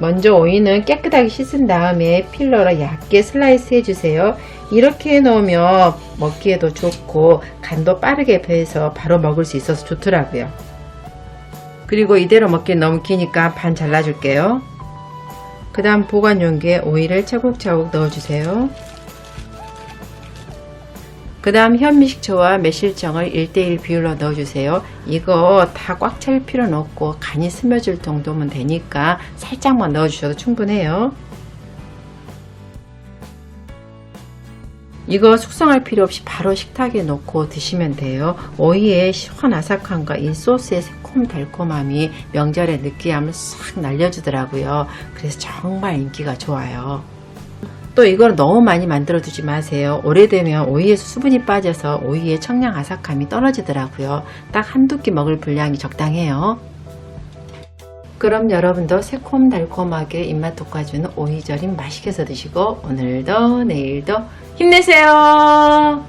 먼저 오이는 깨끗하게 씻은 다음에 필러로 얇게 슬라이스 해주세요. 이렇게 해놓으면 먹기에도 좋고 간도 빠르게 배해서 바로 먹을 수 있어서 좋더라고요. 그리고 이대로 먹기 너무 기니까 반 잘라줄게요. 그 다음 보관 용기에 오이를 차곡차곡 넣어주세요. 그 다음 현미식초와 매실청을 1대1 비율로 넣어주세요. 이거 다 꽉 찰 필요는 없고 간이 스며질 정도면 되니까 살짝만 넣어주셔도 충분해요. 이거 숙성할 필요 없이 바로 식탁에 넣고 드시면 돼요. 오이의 시원 아삭함과 이 소스의 새콤달콤함이 명절의 느끼함을 싹 날려주더라고요. 그래서 정말 인기가 좋아요. 또 이걸 너무 많이 만들어 두지 마세요. 오래되면 오이에서 수분이 빠져서 오이의 청량 아삭함이 떨어지더라고요. 딱 한두 끼 먹을 분량이 적당해요. 그럼 여러분도 새콤달콤하게 입맛 돋궈주는 오이절임 맛있게 해서 드시고 오늘도 내일도 힘내세요.